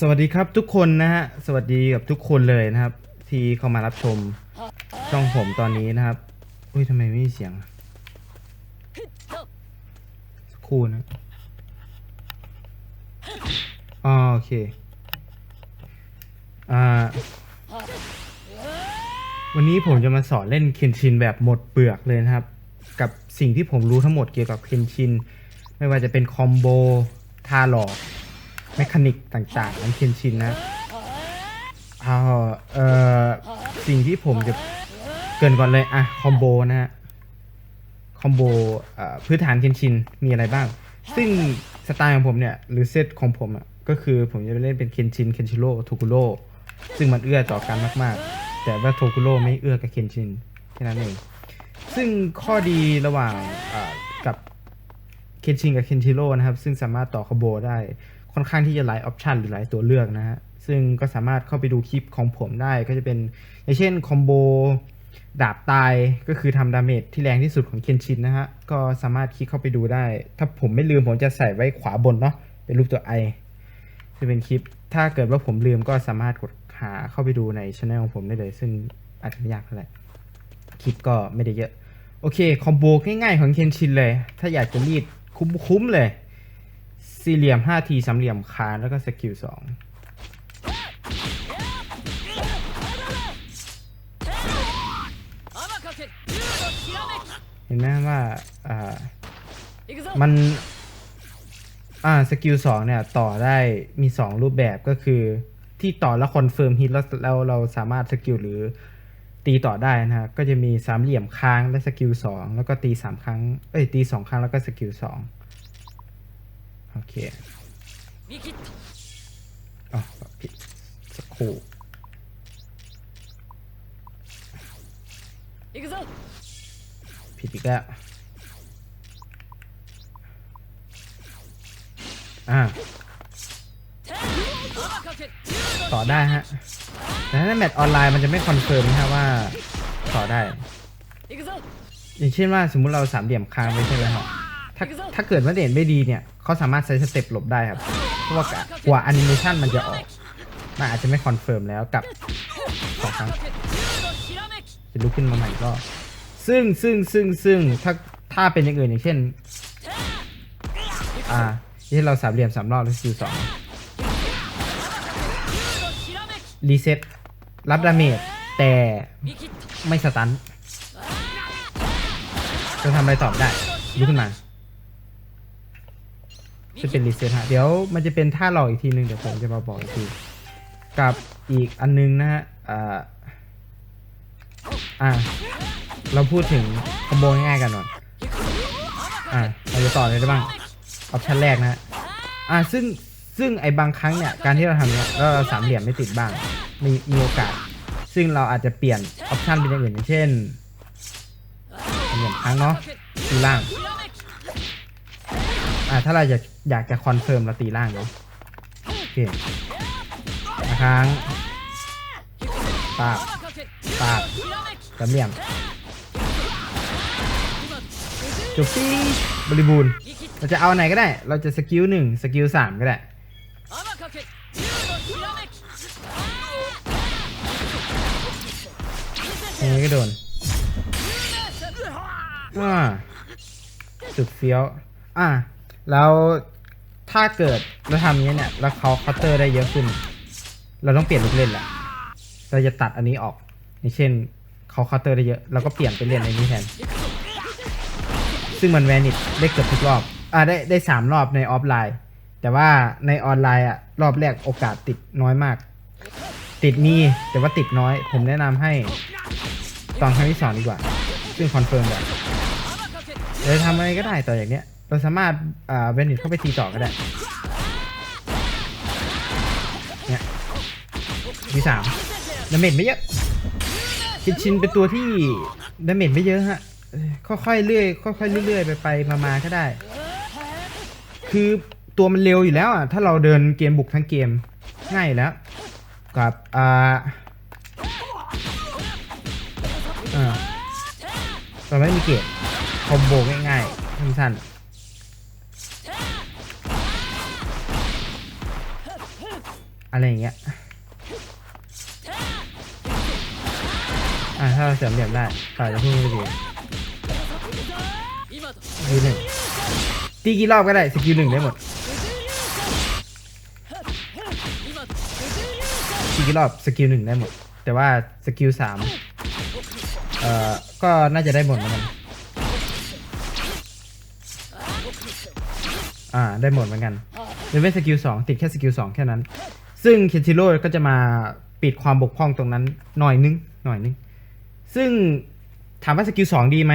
สวัสดีครับทุกคนนะฮะสวัสดีกับทุกคนเลยนะครับ ที่เข้ามารับชมช่องผมตอนนี้นะครับอุ้ยทำไมไม่มีเสียงสักครู่นะอ๋อโอเคอ่าวันนี้ผมจะมาสอนเล่นเคนชินแบบหมดเปลือกเลยนะครับ กับสิ่งที่ผมรู้ทั้งหมดเกี่ยวกับเคนชินไม่ว่าจะเป็นคอมโบท่าหลอก แมคานิกต่างๆของเคนชินนะเอาเอ่อสิ่งที่ผมจะเกินก่อนเลยอะคอมโบนะฮะคอมโบอ่อพื้นฐานเคนชินมีอะไรบ้าง ซึ่งสไตล์ของผมเนี่ยหรือเซตของผมอะก็คือผมจะไปเล่นเป็นเคนชินเคนชิโร่โทคุโร่ซึ่งมันเอื้อต่อกันมาก ๆ แต่ว่าโทคุโร่ไม่เอื้อกับเคนชินแค่นั้นเองซึ่งข้อดีระหว่างอ่อกับเคนชินกับเคนชิโร่นะครับ ซึ่งสามารถต่อคอมโบได้ ค่อนข้างที่จะหลายออปชันหรือหลายตัวเลือกนะฮะ ซึ่งก็สามารถเข้าไปดูคลิปของผมได้ก็จะเป็นอย่างเช่นคอมโบดาบตายก็คือทำดาเมจที่แรงที่สุดของเคนชินนะฮะ ก็สามารถคลิกเข้าไปดูได้ ถ้าผมไม่ลืมผมจะใส่ไว้ขวาบนเนาะเป็นรูปตัวไอจะเป็นคลิป ถ้าเกิดว่าผมลืมก็สามารถกดหาเข้าไปดูในช anel ของผมได้เลย ซึ่งอาจจะไม่ยากเท่าไหร่คลิปก็ไม่ได้เยอะ โอเค คอมโบง่ายๆของเคนชินเลย ถ้าอยากจะรีดคุ้มๆเลย สี่เหลี่ยม5ทีสามเหลี่ยมคานแล้วก็สกิลสองเห็นไหมว่าอ่ามันอ่าสกิลสองเนี่ยต่อได้มีสองรูปแบบก็คือที่ต่อแล้วคอนเฟิร์มฮิตแล้วแล้วเราสามารถสกิลหรือตีต่อได้นะฮะก็จะมีสามเหลี่ยมค้างและสกิลสองแล้วก็ตีสามครั้งเอ้ยตีสองครั้งแล้วก็สกิลสอง โอเคอ๋อผิดสักครู่ผิดอีกแล้วอ่าต่อได้ฮะ แต่ถ้าแมตช์ออนไลน์มันจะไม่คอนเฟิร์มนะฮะว่าต่อได้ อย่างเช่นว่าสมมุติเราสามเหลี่ยมค้างไว้ใช่ไหมครับ ถ้าถ้าเกิดว่าเด่นไม่ดีเนี่ยเขาสามารถใช้สเต็ปหลบได้ครับ เพราะว่ากว่าแอนิเมชันมันจะออกมันอาจจะไม่คอนเฟิร์มแล้วกับสองครั้งจะลุกขึ้นมาใหม่ก็ ซึ่งซึ่งซึ่งซึ่งถ้าถ้าเป็นอย่างอื่นอย่างเช่น อ่าที่เราสามเหลี่ยมสามรอบแล้วคิวสองรีเซ็ตรับดาเมจแต่ไม่สตันจะทำอะไรตอบได้ลุกขึ้นมา จะเป็นรีเซ็ตฮะ เดี๋ยวมันจะเป็นท่าหลอกอีกทีนึงเดี๋ยวผมจะมาบอกอีกที กับอีกอันนึงนะฮะ อ่า อ่า เราพูดถึงคอมโบง่ายๆกันหน่อย อ่า เราจะต่อเลยได้บ้าง ออปชั่นแรกนะฮะ อ่า ซึ่ง ซึ่งไอ้บางครั้งเนี่ย การที่เราทำเนี่ยแล้วเราสามเหลี่ยมไม่ติดบ้าง มี มีโอกาส ซึ่งเราอาจจะเปลี่ยนออปชั่นเป็นอย่างอื่นอย่างเช่นเหลี่ยมครั้งเนาะตีล่างาถ้าเราอยากอยากจะคอนเฟิร์มเราตีล่างเนาะโอเคนะครับปาบปาบสามเหลี่ยมจบปีบริบูรณ์เราจะเอาไหนก็ได้ เราจะสกิลหนึ่งสกิลสามก็ได้ยังไงก็โดนอ่าสุดเฟี้ยว อ่า แล้วถ้าเกิดเราทำอย่างนี้เนี่ย แล้วเขาคาน์เตอร์ได้เยอะขึ้น เราต้องเปลี่ยนลูกเล่นแหละเราจะตัดอันนี้ออก อย่างเช่นเขาคาน์เตอร์ได้เยอะเราก็เปลี่ยนไปเล่นในนี้แทน ซึ่งมันแวนิตได้เกือบทุกรอบ อ่าได้ได้สามรอบในออฟไลน์ แต่ว่าในออนไลน์อะรอบแรกโอกาสติดน้อยมาก ติดมีแต่ว่าติดน้อย ผมแนะนำให้ตอนครั้งที่สองดีกว่า ซึ่งคอนเฟิร์มแบบเราจะทำอะไรก็ได้ต่ออย่างเนี้ย เราสามารถอ่าเวนิตเข้าไปตีต่อก็ได้ เนี่ยทีสามดาเมจไม่เยอะคิดชินเป็นตัวที่ดาเมจไม่เยอะฮะ ค่อยๆเรื่อยค่อยๆเรื่อยๆไปไปมาๆก็ได้ คือตัวมันเร็วอยู่แล้วอะ ถ้าเราเดินเกมบุกทั้งเกมง่ายแล้ว กับอ่าอ่าเราไม่มีเกตคอมโบง่ายๆสั้นๆ อะไรอย่างเงี้ยอะถ้าเราเสริมเหลี่ยมได้ต่อจะพุ่งไปดีดีหนึ่งตีกี่รอบก็ได้สกิลหนึ่งได้หมดตีกี่รอบสกิลหนึ่งได้หมด แต่ว่าสกิลสามเอ่อก็น่าจะได้หมดเหมือนกันอ่าได้หมดเหมือนกันเลเวลสกิลสองติดแค่สกิลสองแค่นั้น ซึ่งเคนชิโร่ก็จะมาปิดความบกพร่องตรงนั้นหน่อยนึงหน่อยนึง ซึ่งถามว่าสกิลสองดีไหม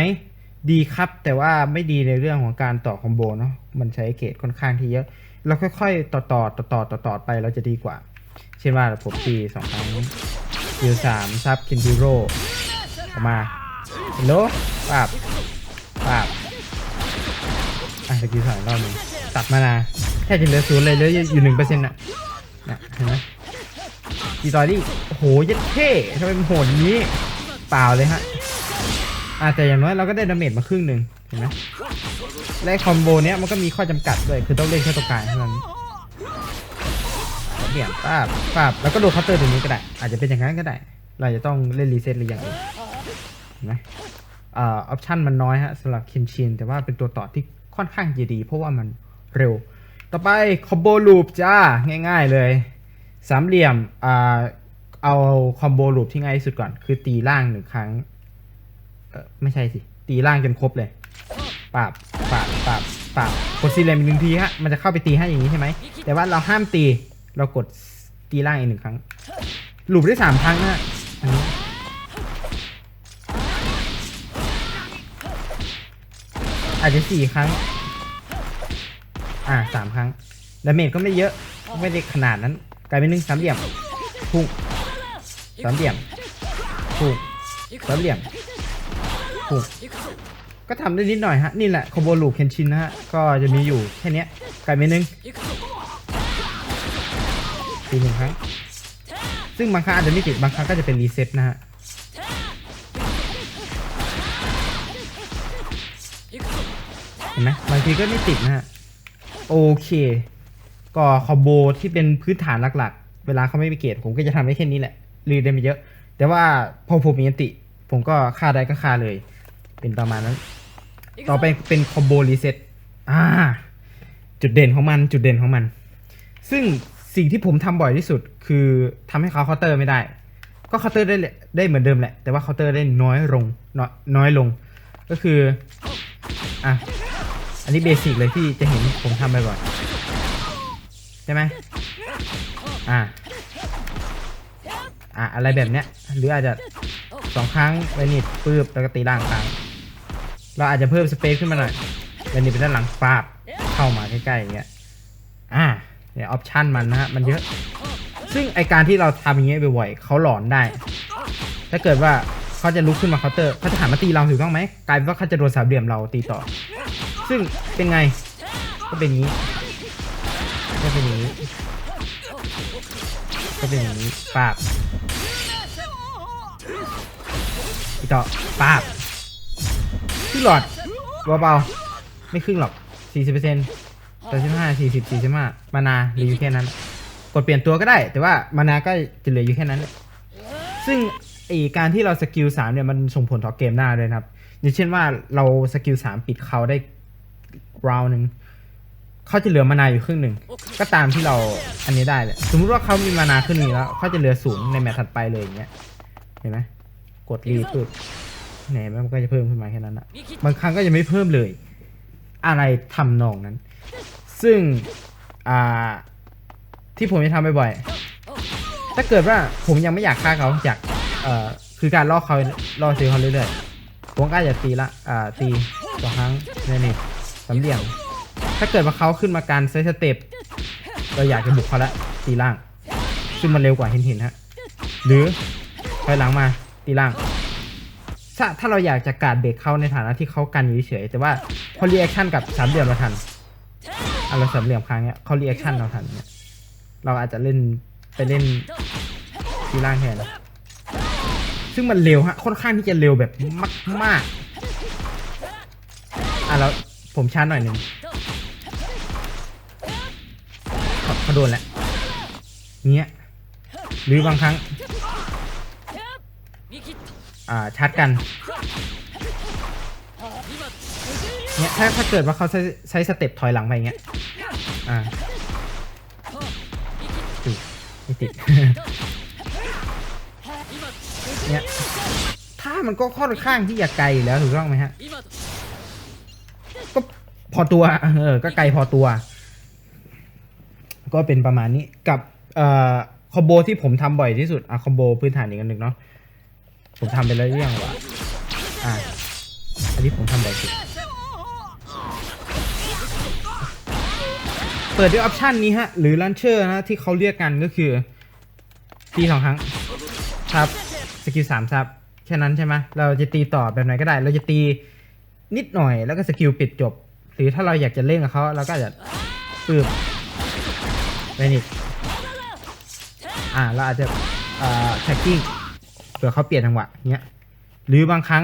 ดีครับ แต่ว่าไม่ดีในเรื่องของการต่อคอมโบเนาะมันใช้เกตค่อนข้างที่เยอะ เราค่อยๆ ต่อต่อต่อต่อต่อต่อไปเราจะดีกว่า เช่นว่าผมตีสองครั้งสกิลสามซับเคนชิโร่ออกมาเห็นโลปาบปาบอะสกิลสองรอบหนึงตัดมานาแค่จะเหลือศูนย์เลยเหลืออยู่หนึ่งเปอร์เซ็นต์อะ นะเห็นไหมดีต่อดิโอ้โหยัดเท่ทำไมมันโหดอย่างนี้ เปล่าเลยฮะอะแต่อย่างน้อยเราก็ได้ดาเมจมาครึ่งหนึ่งเห็นไหมและคอมโบเนี้ยมันก็มีข้อจำกัดด้วย คือต้องเล่นแค่ตัวกลางเท่านั้นเบี่ยงป้าบป้าบแล้วก็โดนเคาน์เตอร์ตรงนี้ก็ได้ อาจจะเป็นอย่างนั้นก็ได้ เราจะต้องเล่นรีเซ็ตหรืออย่างอื่นเห็นไหมอ่าออปชันมันน้อยฮะสำหรับคินชินแต่ว่าเป็นตัวต่อที่ค่อนข้างจะดี เพราะว่ามันเร็ว ต่อไปคอมโบลูปจ้า ง่ายๆเลย สามเหลี่ยมอ่าเอาคอมโบลูปที่ง่ายที่สุดก่อน คือตีล่างหนึ่งครั้ง เออไม่ใช่สิ ตีล่างจนครบเลยปาบปาบปาบปาบกดซีเลมอีกหนึ่งทีฮะมันจะเข้าไปตีให้อย่างนี้ใช่ไหม แต่ว่าเราห้ามตีเรากดตีล่างอีกหนึ่งครั้งลูปได้สามครั้งนะอันนี้อาจจะสี่ครั้ง อ่าสามครั้งดาเมจก็ไม่เยอะไม่ได้ขนาดนั้น กลายเป็นหนึ่งสามเหลี่ยมพุ่งสามเหลี่ยมพุ่งสามเหลี่ยมพุ่งก็ทำได้นิดหน่อยฮะ นี่แหละคอมโบลูปเคนชินนะฮะ ก็จะมีอยู่แค่นี้กลายเป็นหนึ่งตีหนึ่งครั้งซึ่งบางครั้งอาจจะไม่ติดบางครั้งก็จะเป็นรีเซ็ตนะฮะเห็นไหมบางทีก็ไม่ติดนะฮะ โอเค ก็คอมโบที่เป็นพื้นฐานหลักๆ เวลาเขาไม่ไปเกตผมก็จะทำได้แค่นี้แหละรีดได้ไม่เยอะ แต่ว่าพอผมมีอันติ ผมก็ฆ่าได้ก็ฆ่าเลย เป็นประมาณนั้น ต่อไปเป็นคอมโบรีเซ็ตอ่า จุดเด่นของมันจุดเด่นของมัน ซึ่งสิ่งที่ผมทำบ่อยที่สุด คือทำให้เขาเคาน์เตอร์ไม่ได้ ก็เคาน์เตอร์ได้แหละได้เหมือนเดิมแหละ แต่ว่าเคาน์เตอร์ได้น้อยลงน้อยน้อยลง ก็คือ อะอั นนี้เบสิกเลยที่จะเห็นผมทำบ่อยๆใช่ไหมอ่าอะอะไรแบบเนี้ย หรืออาจจะสองครั้งเวนิดปืบแล้วก็ตีล่างครั้งเราอาจจะเพิ่มสเปซขึ้นมาหน่อยเวนิดเป็นด้านหลังปาบเข้ามาใกล้ๆอย่างเงี้ยอ่าเนี่ยออปชันมันนะฮะมันเยอะ ซึ่งไอการที่เราทำอย่างเงี้ยบ่อยๆเขาหลอนได้ ถ้าเกิดว่าเขาจะลุกขึ้นมาเคาน์เตอร์เขาจะหันมาตีเราถูกต้องไหมกลายเป็นว่าเขาจะโดนสามเหลี่ยมเราตีต่อ ซึ่งเป็นไง ก็เป็นนี้ก็เป็นนี้ก็เป็นนี้ปาบอีต่อปาบครึ่งหลอดเบาๆไม่ครึ่งหรอก 40%เปอร์เซ็นต์ต่สิบห้าสี่สิบสี่สิบห้ามานาเหลืออยู่แค่นั้น กดเปลี่ยนตัวก็ได้ แต่ว่ามานาก็จะเหลืออยู่แค่นั้น ซึ่งไอการที่เราสกิลสามเนี่ยมันส่งผลต่อเกมหน้าด้วยนะครับอย่างเช่นว่าเราสกิลสามปิดเขาได้ ราวหนึ่งเขาจะเหลือมานาอยู่ครึ่งหนึ่ง ก็ตามที่เราอันนี้ได้แหละสมมุติว่าเขามีมานาขึ้นนี้แล้วเขาจะเหลือศูนย์ในแมตช์ถัดไปเลยอย่างเงี้ยเห็นไหมกดรีปุ๊บไหนมันก็จะเพิ่มขึ้นมาแค่นั้นอะบางครั้งก็จะไม่เพิ่มเลย อะไรทำนองนั้น ซึ่งอ่าที่ผมจะทำบ่อยๆถ้าเกิดว่าผมยังไม่อยากฆ่าเขาอยากเอ่อคือการล่อเขาล่อซื้อเขาเรื่อยๆผมก็อาจจะตีละอ่าตีสองครั้งในนี่สามเหลี่ยม ถ้าเกิดว่าเขาขึ้นมาการเซตสเต็ปเราอยากจะบุกเขาละตีล่าง ซึ่งมันเร็วกว่าเห็นเห็นฮะ หรือถอยหลังมาตีล่าง ถ้าถ้าเราอยากจะการดเบรกเขาในฐานะที่เขากันอยู่เฉยแต่ว่าพอรีแอคชั่นกับสามเหลี่ยมเราทันอะเราสามเหลี่ยมครั้งเนี้ยเขาเรีแอคชั่นเราทันเนี่ยเราอาจจะเล่นไปเล่นตีล่างแทนซึ่งมันเร็วฮะค่อนข้างที่จะเร็วแบบมากๆอะแล้ว ผมชาร์จหน่อยหนึ่งเขาโดนแล้วเนี้ยหรือบางครั้ง อ่าชาร์จกันเนี้ยถ้าถ้าเกิดว่าเขาใช้ใช้สเต็ปถอยหลังไปเงี้ยอ่าติดไม่ติดเนี้ยถ้ามันก็ค่อนข้างที่จะไกลอยู่แล้วถูกต้องไหมฮะ พอตัวเออก็ไกลพอตัว ก็เป็นประมาณนี้กับเอ่อคอมโบที่ผมทำบ่อยที่สุดอะคอมโบพื้นฐานอีกอันหนึ่งเนาะผมทำไปแล้วเรื่องว่าอะอันนี้ผมทำบ่อยสุดเปิดด้วยออปชันนี้ฮะ หรือลันเชอร์นะที่เขาเรียกกันก็คือตีสองครั้งครับสกิลสามครับแค่นั้นใช่ไหมเราจะตีต่อแบบไหนก็ได้ เราจะตีนิดหน่อยแล้วก็สกิลปิดจบ รือถ้าเราอยากจะเล่นกับเขาเราก็จะปืบไปนี่อ่าเราอาจจะเอ่อแท็กกิ้งเผื่อเขาเปลี่ยนจังหวะเนี้ยหรือบางครั้ง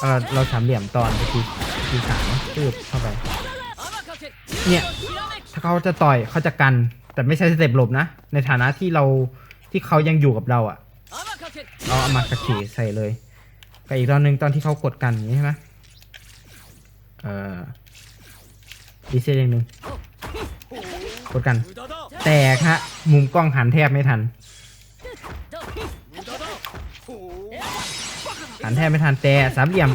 เราเราสามเหลี่ยมตอนทีทีสามปืบเข้าไป เนี่ยถ้าเขาจะต่อยเขาจะกัน แต่ไม่ใช่สเต็ปหลบนะ ในฐานะที่เราที่เขายังอยู่กับเราอะเราเอามากระเีใส่เลยกับอีกตอนหนึ่งตอนที่เขากดกันอย่างนี้ใช่ไหมเอ่อ อีเซนย่งหนึ่งกดกัน แต่ฮะมุมกล้องหันแทบไม่ทัน หันแทบไม่ทันแต่สามเหลี่ยม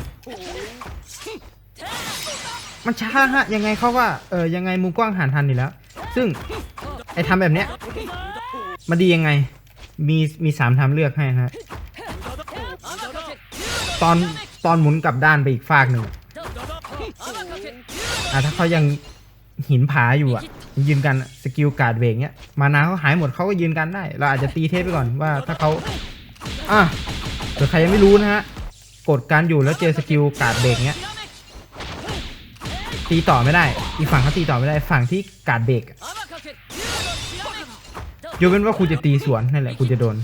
มันช้าฮะยังไงเขาว่าเออยังไงมุมกล้องหันทันนี่แล้ว ซึ่งไอทำแบบเนี้ยมาดียังไง มีมีสามทำเลือกให้ฮะตอนตอนหมุนกลับด้านไปอีกฝากหนึ่ง อะถ้าเขายังหินผาอยู่อะยืนกันสกิลการ์ดเวงเนี้ย มานาเขาหายหมดเขาก็ยืนกันได้ เราอาจจะตีเทพไปก่อนว่าถ้าเขาอะหรือใครยังไม่รู้นะฮะกดการอยู่แล้วเจอสกิลการ์ดเบรกเนี้ยตีต่อไม่ได้ อีกฝั่งเขาตีต่อไม่ได้ ฝั่งที่การ์ดเบรกยกเว้นว่าคุณจะตีสวนนั่นแหละคุณจะโดน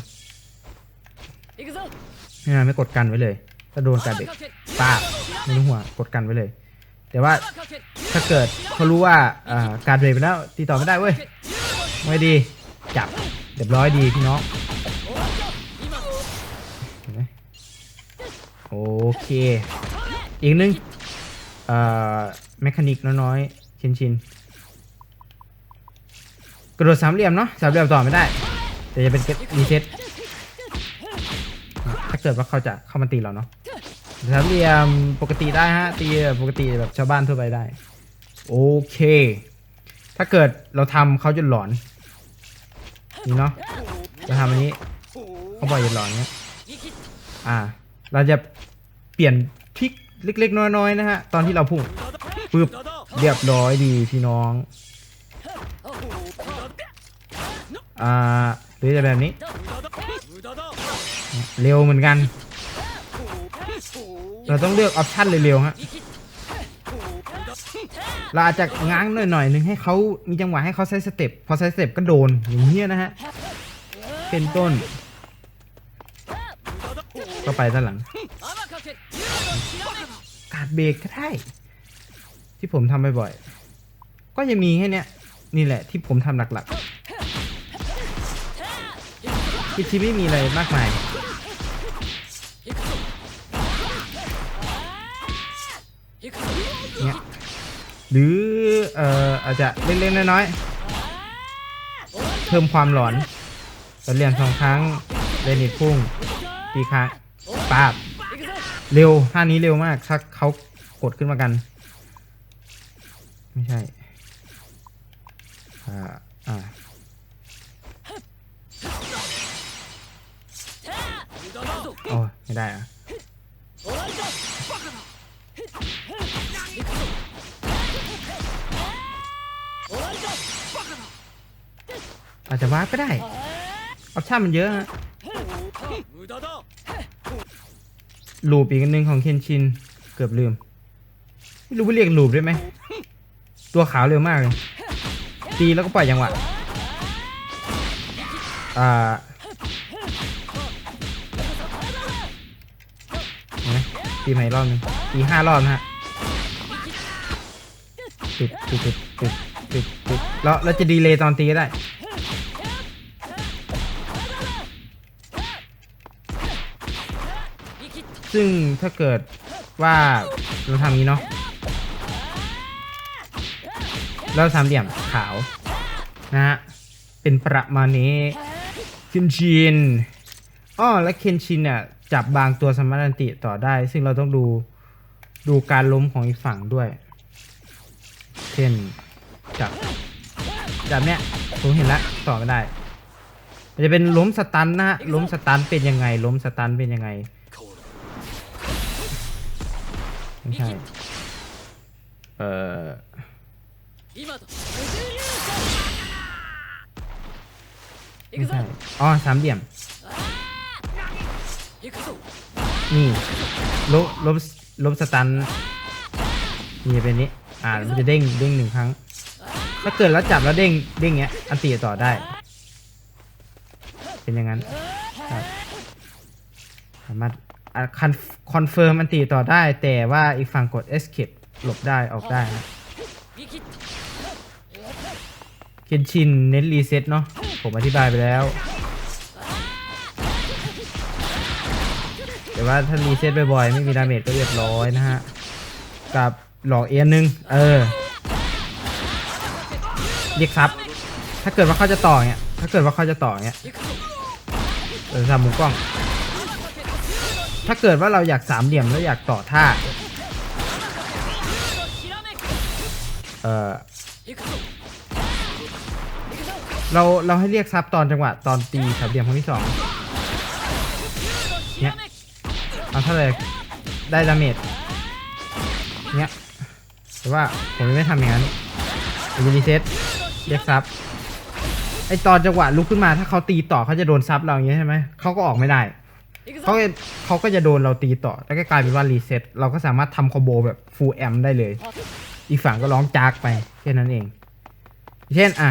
ไม่ไม่กดกันไว้เลยถ้าโดนการ์ดเบรกป้าไม่รู้หัวกดกันไว้เลย แต่ว่า ถ้าเกิดเขารู้ว่าการ์ดเบรไปแล้วตีต่อไม่ได้เว้ยไม่ดี จับเรียบร้อยดีพี่น้องเนไหมโอเค อีกหนึงเอ่อแมคานิกน้อยๆ ชินชินๆกระโดดสามเหลี่ยมเนาะสามเหลี่ยมต่อไม่ได้ แต่จะเป็นรีเซ็ตถ้าเกิดว่าเขาจะเข้ามาตีเราเนาะสามเหลี่ยมปกติได้ฮะตีปกติแบบชาวบ้านทั่วไปได้ โอเค ถ้าเกิดเราทำเขาจะหลอน นี่เนาะจะทำอันนี้เขาบอกจะหลอนเนี้ยอ่า เราจะเปลี่ยนทิกเล็กๆ น้อยๆนะฮะ ตอนที่เราพุ่งปึบเรียบร้อยดีพี่น้อง อ่าหรือจะแบบนี้ เร็วเหมือนกัน เราต้องเลือกออปชั่นเร็วๆฮะ เราอาจจะง้างหน่อยหน่อยนึงให้เขามีจังหวะให้เขาใช้สเต็ปพอใช้สเต็ปก็โดนอย่างเงี้ยนะฮะเป็นต้น ก็ไปด้านหลังกาดเบรกก็ได้ที่ผมทำบ่อยๆก็ยังมีแค่นี้นี่แหละที่ผมทำหลักๆคือชีไม่มีอะไรมากมาย หรือเอ่ออาจจะเล็กๆน้อยๆเพิ่มความหลอนตัดเหลี่ยมสองครั้งเลนิดพุ่งตีค่าปาบเร็วท่านี้เร็วมากถ้าเขากดขึ้นมากัน ไม่ใช่อ่าอ่าโอ้ไม่ได้อะ อาจจะวาร์ปก็ได้ ออปชั่นมันเยอะฮะลูปอีกันหนึ่งของเคนชิน เกือบลืม ไม่รู้ว่าเรียกลูปได้ไหม ตัวขาวเร็วมากเลย ตีแล้วก็ปล่อยจังวะ อ่าตีใหม่รอบนึงตีห้ารอบนะฮะติดติดติดติด ปิดปิดแล้วเราจะดีเลย์ตอนตีก็ได้ซึ่งถ้าเกิดว่าเราทำนี้เนาะเราสามเหลี่ยมขาวนะะเป็นประมาณนี้เคนชินอ้อและเคนชินเนี่ยจับบางตัวสมารันติต่อได้ ซึ่งเราต้องดูดูการล้มของอีกฝั่งด้วย เช่น จับแบบเนี้ยผมเห็นละต่อไม่ได้จะเป็นล้มสตันนะฮะล้มสตันเป็นยังไง ล้มสตันเป็นยังไงไม่ใช่เออไม่ใช่อ๋อสามเหลี่ยม นี่ลบลบลบสตันนี่เป็นนี้ อ่ามันจะเด้งเด้งหนึ่งครั้ง ถ้าเกิดแล้วจับแล้วเด้งเด้งเงี้ย อันตีต่อได้ เป็นอย่างนั้นครับสามารถคอนเฟิร์มอันตีต่อได้ แต่ว่าอีกฝั่งกด escape หลบได้ออกได้นะเคนชินเน้นรีเซ็ตเนาะผมอธิบายไปแล้ว แต่ว่าถ้ารีเซ็ตบ่อยๆ ไม่มีดาเมจก็เรียบร้อยนะฮะ กับหลอกเอียนนึ่งเออ เรียกซับ ถ้าเกิดว่าเขาจะต่อเนี่ยถ้าเกิดว่าเขาจะต่อเนี่ยเออสามมุมกล้อง ถ้าเกิดว่าเราอยากสามเหลี่ยมแล้วอยากต่อท่า เออเราเราให้เรียกซับตอนจังหวะตอนตีสามเหลี่ยมครั้งที่สองเนี่ยเอาเท่าไหรได้ดาเมจเนี่ยแต่ว่าผมไม่ทำอย่างนั้นดูรีเซ็ต เรียกซับไอตอนจังหวะลุกขึ้นมาถ้าเขาตีต่อเขาจะโดนซับเราอย่างเงี้ยใช่ไหมเขาก็ออกไม่ได้เขาเขาก็จะโดนเราตีต่อแล้วก็กลายเป็นว่ารีเซ็ตเราก็สามารถทำคอมโบแบบฟูลแอมได้เลย อีกฝั่งก็ร้องจากไปแค่นั้นเอง เช่นอะ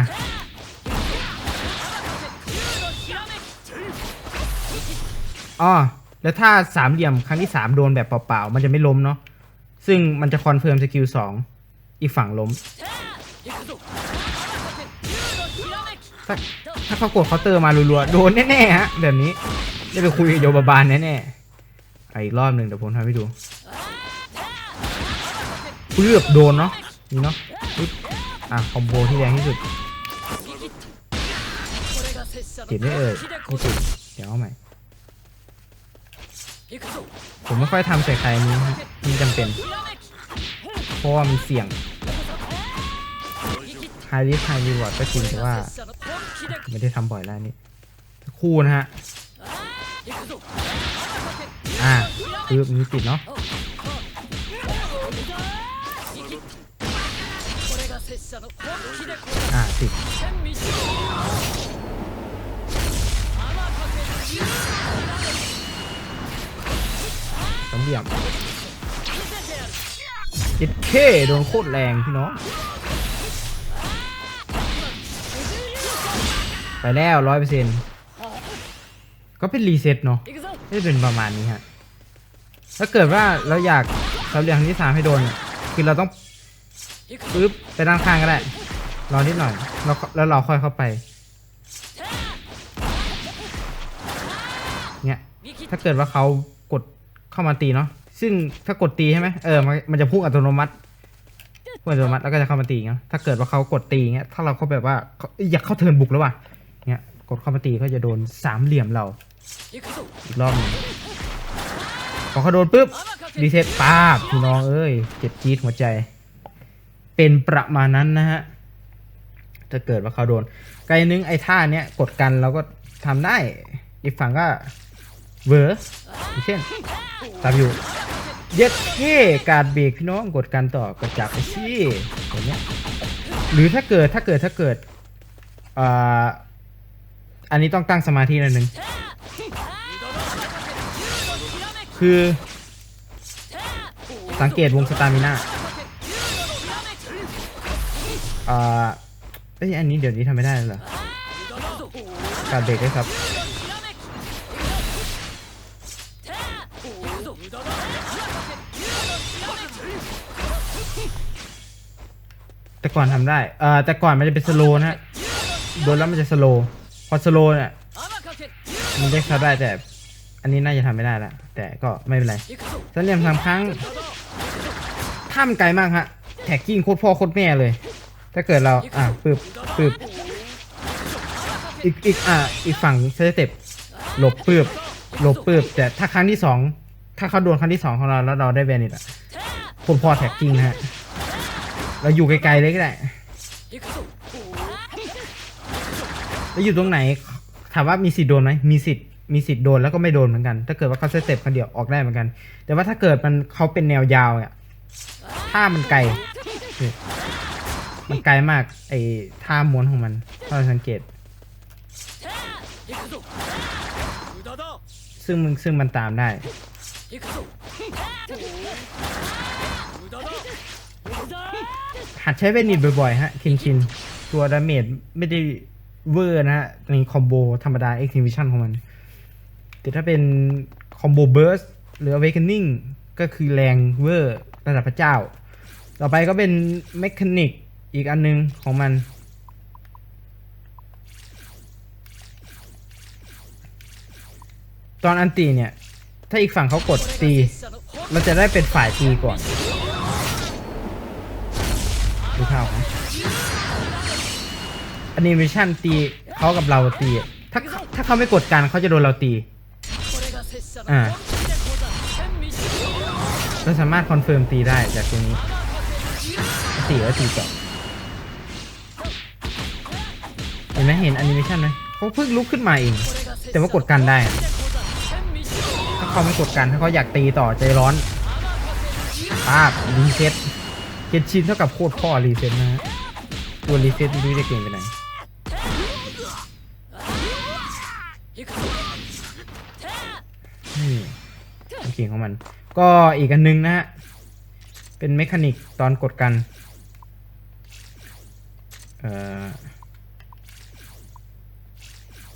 อ๋อแล้วถ้าสามเหลี่ยมครั้งที่สามโดนแบบเปล่าๆมันจะไม่ล้มเนาะซึ่งมันจะคอนเฟิร์มสกิลสองอีกฝั่งล้ม ถ้าถ้าเขากดเคาน์เตอร์มารัวๆโดนแน่ๆฮะแบบนี้จะไปคุยโยบาบานแน่ๆอีกรอบหนึ่งเดี๋ยวผมทำให้ดูเลือบโดนเนาะนี่เนาะอะคอมโบที่แรงที่สุดติดไม่เอ่ยไม่ติดเดี๋ยวเอาใหม่ผมไม่ค่อยทำใส่ใครนี้นี่จำเป็นเพราะว่ามีเสี่ยง ไฮริสไฮรีวอร์ดก็จริงแต่ว่า ไม่ได้ทำบ่อยแล้วนี่คู่นะฮะ อ่าคือมีติดเนาะอ่าติดสำเหลี่ยมเจ็ดเคโดนโคตรแรงพี่น้อง ไปแล้วร้อยเปอร์เซ็นต์ก็เป็นรีเซ็ตเนาะได้เป็นประมาณนี้ฮะ ถ้าเกิดว่าเราอยากเราเรียงที่สามให้โดน คือเราต้องปึ๊บไปด้านข้างก็ได้ รอนิดหน่อย แล้วแล้วเราค่อยเข้าไป เนี่ย ถ้าเกิดว่าเขากดเข้ามาตีเนาะ ซึ่งถ้ากดตีใช่ไหมเออ มันจะพุ่งอัตโนมัติพุ่งอัตโนมัติแล้วก็จะเข้ามาตีเนาะถ้าเกิดว่าเขากดตีเงี้ย ถ้าเราเขาแบบว่าอยากเข้าเทินบุกแล้วว่ะ กดเข้ามาตีเขาจะโดนสามเหลี่ยมเรา อีกรอบนึงพอเขาโดนปุ๊บดีเทสปาาพี่น้องเอ้ยเจ็บจี๊ดหัวใจ เป็นประมาณนั้นนะฮะถ้าเกิดว่าเขาโดนไกลนึงไอ้ท่าเนี้ยกดกันเราก็ทำได้ อีกฝั่งก็เวอร์เช่นตามอยู่เย็ดเท่การเบรกพี่น้องกดกันต่อกดจับไปที่ตังเนี้ยหรือถ้าเกิดถ้าเกิดถ้าเกิดอ่า อันนี้ต้องตั้งสมาธิหนิดนึงคือ สังเกตวงสตามิน่าอ่าเอ้ยอันนี้เดี๋ยวนี้ทำไม่ได้แล้วเหรอการเบรกด้วยครับแต่ก่อนทำได้เอ่อแต่ก่อนมันจะเป็นสโลนะโดนแล้วมันจะสโล อสโลเนี่ยมันได้ครับได้แต่ อันนี้น่าจะทำไม่ได้ละแต่ก็ไม่เป็นไรสเหลี่ยมสามครั้งถ้ามันไกลมากฮะแท็กกิ้งโคตรพ่อโคตรแม่เลย ถ้าเกิดเราอะปืบปืบอีกอีกอะอีกฝั่งเซเต็ปหลบปืบหลบปืบแต่ถ้าครั้งที่สองถ้าเขาโดนครั้งที่สองของเราแล้วเราได้เบนิตอะโคตรพ่อแท็กกิ้งฮะเราอยู่ไกลๆเลยก็ได้ แล้วอยู่ตรงไหน ถามว่ามีสิทธิ์โดนไหมมีสิทธิ์มีสิทธิ์โดนแล้วก็ไม่โดนเหมือนกัน ถ้าเกิดว่าเขาสเต็ปคนเดียวออกได้เหมือนกัน แต่ว่าถ้าเกิดมันเขาเป็นแนวยาวเนี่ยท่ามันไกลมันไกลมากไอ้ท่าม้วนของมันถ้าเราสังเกต ซึ่งมึงซึ่งมันตามได้หัดใช้เวนิดบ่อยๆ ฮะ คินคิน ตัวดาเมจไม่ได้ เวอร์นะฮะในคอมโบธรรมดา Exhibition ของมัน แต่ถ้าเป็นคอมโบเบิร์สหรือ Awakening ก็คือแรงเวอร์ระดับพระเจ้า ต่อไปก็เป็น Mechanic อีกอันนึงของมัน ตอนอันตีเนี่ย ถ้าอีกฝั่งเขากดตี เราจะได้เป็นฝ่ายตีก่อน อนิเมชันตีเขากับเราตี ถ้าถ้าเขาไม่กดกันเขาจะโดนเราตี อ่าเราสามารถคอนเฟิร์มตีได้จากตรงนี้ตีแล้วตีต่อเห็นไหมเห็นแอนิเมชันไหมเขาเพิ่งลุกขึ้นมาเอง แต่ว่ากดกันได้ ถ้าเขาไม่กดกันถ้าเขาอยากตีต่อใจร้อนปาบรีเซ็ตเกตชินเท่ากับโคตรข้อรีเซ็ตนะตัวรีเซ็ตดูจะเก่งไปไหน โอเคของมัน ก็อีกอันนึงนะฮะ เป็นเมคานิกตอนกดกัน เอ่อ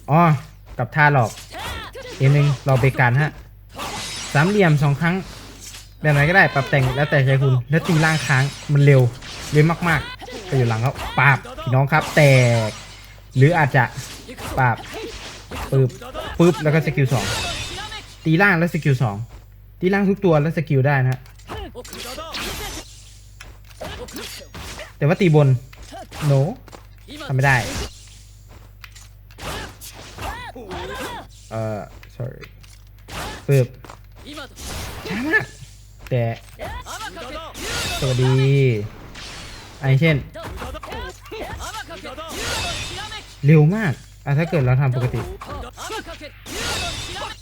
อ๋อ กับท่าหลอกอีกนึงรอเบรกการฮะ สามเหลี่ยมสองครั้ง แบบไหนก็ได้ปรับแต่งแล้วแต่ใจคุณ แล้วตีล่างค้างมันเร็ว เร็วมากๆ ไปอยู่หลังเขาปาบน้องครับ แตก หรืออาจจะปาบ ปึ๊บปึ๊บแล้วก็สกิลสองตีล่างแล้วสกิลสองตีล่างทุกตัวแล้วสกิลได้นะแต่ว่าตีบนโนทำไม่ได้ เอ่อ sorry ปึ๊บช้ามากแต่สวัสดีไอเช่น เร็วมาก อะถ้าเกิดเราทำปกติ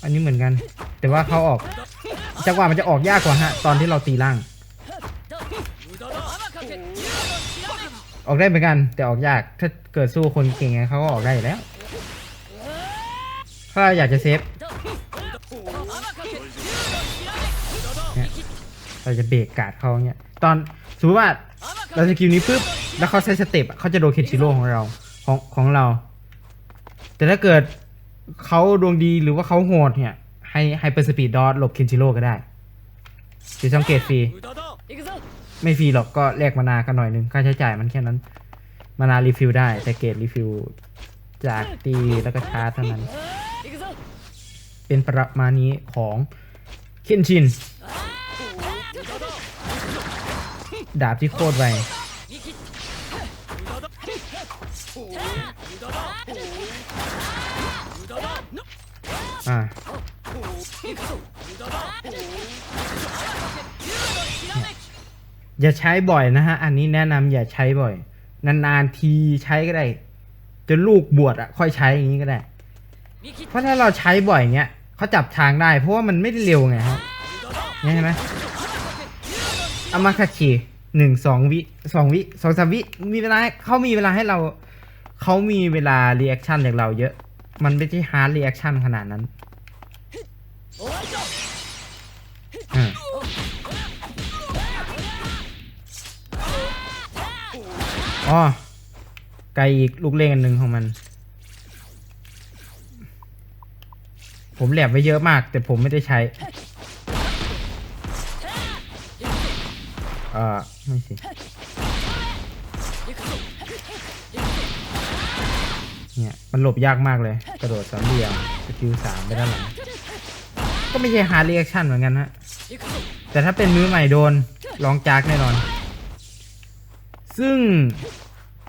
อันนี้เหมือนกัน แต่ว่าเขาออก จังหวะมันจะออกยากกว่าฮะ ตอนที่เราตีล่าง ออกได้เหมือนกัน แต่ออกยาก ถ้าเกิดสู้คนเก่งเขาก็ออกได้แล้ว ถ้าเราอยากจะเซฟเราจะเบรกการ์ดเขาเนี่ยตอนสมมติว่าเราสกิลนี้ปุ๊บ แล้วเขาใช้สเต็ปเขาจะโดนเคนชิโร่ของเราของของเรา แต่ถ้าเกิดเขาดวงดีหรือว่าเขาโหดเนี่ย ให้ให้เป็นสปีดดอสหลบเคนชิโร่ก็ได้หรือช่องเกตฟรี ไม่ฟรีหรอกก็แลกมานากันหน่อยนึงค่าใช้จ่ายมันแค่นั้นมานารีฟิลได้แต่เกตรีฟิลจากตีแล้วก็ชาร์จเท่านั้น เป็นประมาณนี้ของเคนชิน ดาบที่โคตรไว อย่าใช้บ่อยนะฮะ อันนี้แนะนำอย่าใช้บ่อย นานๆทีใช้ก็ได้จนลูกบวชอะค่อยใช้อย่างนี้ก็ได้ เพราะถ้าเราใช้บ่อยเงี้ยเขาจับทางได้ เพราะว่ามันไม่ได้เร็วไงฮะเห็นไหมอามาคาชิหนึ่งสองวิสองวิสองสามวิมีเวลาเขามีเวลาให้เราเขามีเวลาเรีแอคชั่นจากเราเยอะ มันไม่ใช่ฮาร์ดรีแอคชั่นขนาดนั้นอ๋อไกลอีกลูกเล่นหนึ่งของมัน ผมแหลบไว้เยอะมาก แต่ผมไม่ได้ใช้ เออไม่สิันหลบยากมากเลย กระโดดสามเหลี่ยมสกิลสามไปด้านหลังก็ไม่ใช่หาเรียกชั่นเหมือนกันฮะแต่ถ้าเป็นมือใหม่โดนลองจากแน่นอน ซึ่ง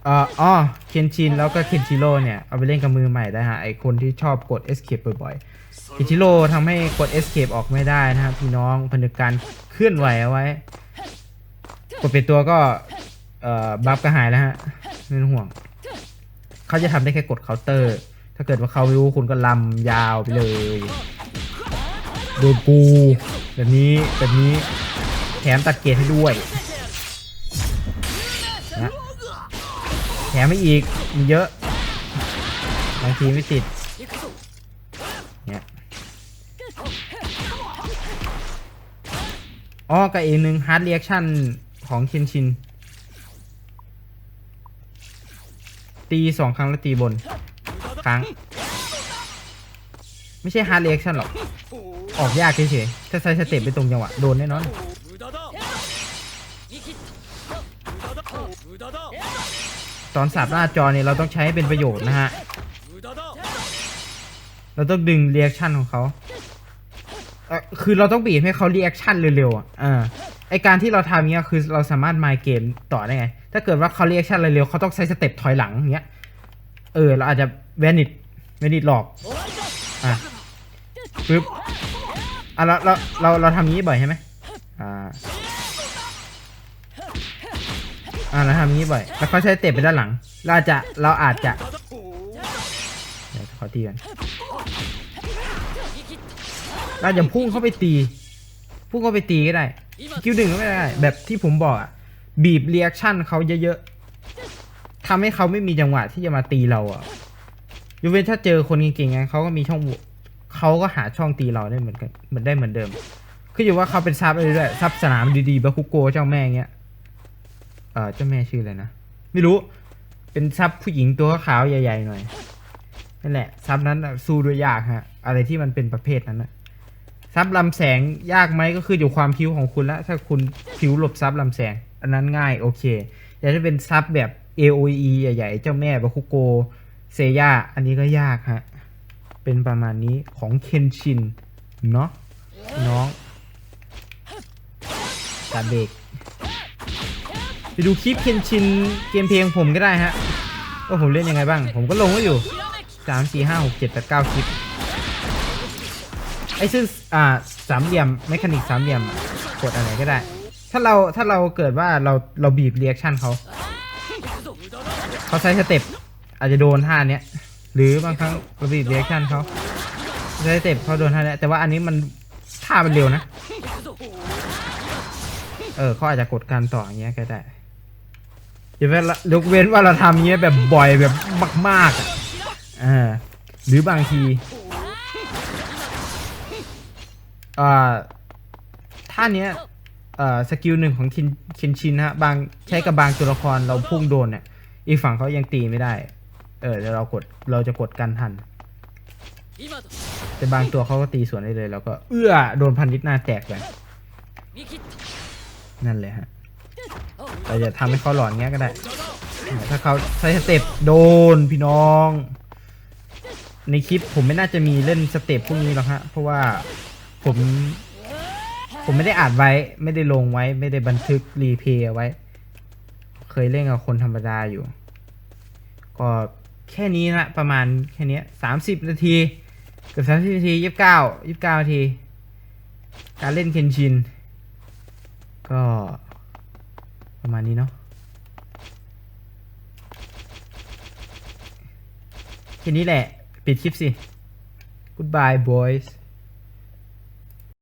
เอ่ออ๋อเคนชินแล้วก็เคนชิโร่เนี่ยเอาไปเล่นกับมือใหม่ได้ฮะไอคนที่ชอบกด escape บ่อยๆเคนชิโร่ทำให้กด escape ออกไม่ได้นะครับพี่น้องพันธุการเคลื่อนไหวเอาไว้ กดเป็นตัวก็เอ่อบัฟก็หายแล้วฮะไม่ต้องห่วง เขาจะทำได้แค่กดเคาน์เตอร์ ถ้าเกิดว่าเขาไม่รู้คุณก็ลำยาวไปเลยโดนกูแบบนี้แบบนี้แถมตัดเกรดให้ด้วยนะแถมไม่อีกมีเยอะบางทีไม่ติดเนี่ยอ๋อกับอีกหนึ่งฮาร์ดเรีแอคชั่นของเคนชิน ตีสองครั้งแล้วตีบนครั้ง ไม่ใช่ฮาร์ดเรีแอคชั่นหรอก ออกยากเฉยๆถ้าใช้สเต็ปไปตรงจังหวะโดนแน่นอนตอนสาบหน้าจอเนี่ยเราต้องใช้เป็นประโยชน์นะฮะ เราต้องดึงเรียอคชั่นของเขาคือเราต้องบีบให้เขาเรียอคชั่นเร็วๆอะไอการที่เราทำเนี้ยคือเราสามารถมายเกมต่อได้ไง ถ้าเกิดว่าเขาเรียกชันอะไรเร็วเขาต้องใช้สเต็ปถอยหลังเงี้ย เออเราอาจจะแวนิดแวนิดหลอก อะปึ๊บ อะเราเราเราเราทำงี้บ่อยใช่ไหมอ่า อ่าเราทำงี้บ่อย แล้วเขาใช้เต็ปไปด้านหลัง เราจะเราอาจจะเดี๋ยวขอตีกันเราจะพุ่งเข้าไปตี พุ่งเข้าไปตีก็ได้คิวหนึ่งก็ไม่ได้ แบบที่ผมบอกอะ บีบเรีแอคชั่นเขาเยอะๆทำให้เขาไม่มีจังหวะที่จะมาตีเราอะยกเวนถ้าเจอคนเก่งๆไงเขาก็มีช่องเขาก็หาช่องตีเราได้เหมือนกันเหมือนได้เหมือนเดิมคืออยู่ว่าเขาเป็นซับอะไรด้วยซับสนามดีๆบาคุโกเจ้าแม่เงี้ยเออเจ้าแม่ชื่ออะไรนะไม่รู้ เป็นซับผู้หญิงตัวขาวใหญ่ ๆ หน่อยนั่นแหละซับนั้นสู้ด้วยยากฮะ อะไรที่มันเป็นประเภทนั้นนะซับลำแสงยากไหมก็คืออยู่ความผิวของคุณล้วถ้าคุณผิวหลบซับลำแสง อันนั้นง่ายโอเคแต่ถ้าเป็นซับแบบ AOE ใหญ่ๆ เจ้าแม่บาคุโกเซย่าอันนี้ก็ยากฮะ เป็นประมาณนี้ของเคนชินเนาะน้องตาเบกไปดูคลิปเคนชินเกมเพลงผมก็ได้ฮะว่าผมเล่นยังไงบ้าง ผมก็ลงไว้อยู่สามสี่ห้าหกเจ็ดแปดเก้าคลิปไอ้ซึ่งอ่าสามเหลี่ยม แมคานิกสามเหลี่ยม กดอะไรก็ได้ ถ้าเราถ้าเราเกิดว่าเราเราบีบเรีแอคชั่นเขาเขาใช้สเต็ปอาจจะโดนท่าเนี้ยหรือบางครั้งเราบีบเรีแอคชั่นเขาใช้สเต็ปเขาโดนท่าเนี้ยแต่ว่าอันนี้มันท่ามันเร็วนะ เออเขาอาจจะกดการต่ออย่างเงี้ยก็ได้ยกเว้นยกเว้นว่าเราทำเงี้ยแบบบ่อยแบบมากๆอ่าหรือบางทีอ่าท่าเนี้ย สกิลหนึ่งของคินคินชินฮะบางใช้กับบางตัวละครเราพุ่งโดนเนี่ยอีกฝั่งเขายังตีไม่ได้ เออเดี๋ยวเรากดเราจะกดกันทัน แต่บางตัวเขาก็ตีสวนได้เลยแล้วก็เอื้อโดนพันนิดหน้าแตกเลยนั่นเลยฮะเราจะทำให้เขาหลอนเงี้ยก็ได้ ถ้าเขาใช้สเต็ปโดนพี่น้อง ในคลิปผมไม่น่าจะมีเล่นสเต็ปพวกนี้หรอกฮะเพราะว่าผม ผมไม่ได้อัดไว้ ไม่ได้ลงไว้ ไม่ได้บันทึกรีเพย์ไว้ เคยเล่นกับคนธรรมดาอยู่ ก็แค่นี้นะประมาณแค่นี้สามสิบนาทีเกือบสามสิบนาทียี่สิบเก้ายี่สิบเก้านาที การเล่นเคนชิน ก็ประมาณนี้เนาะแค่นี้แหละ ปิดคลิปสิ goodbye boys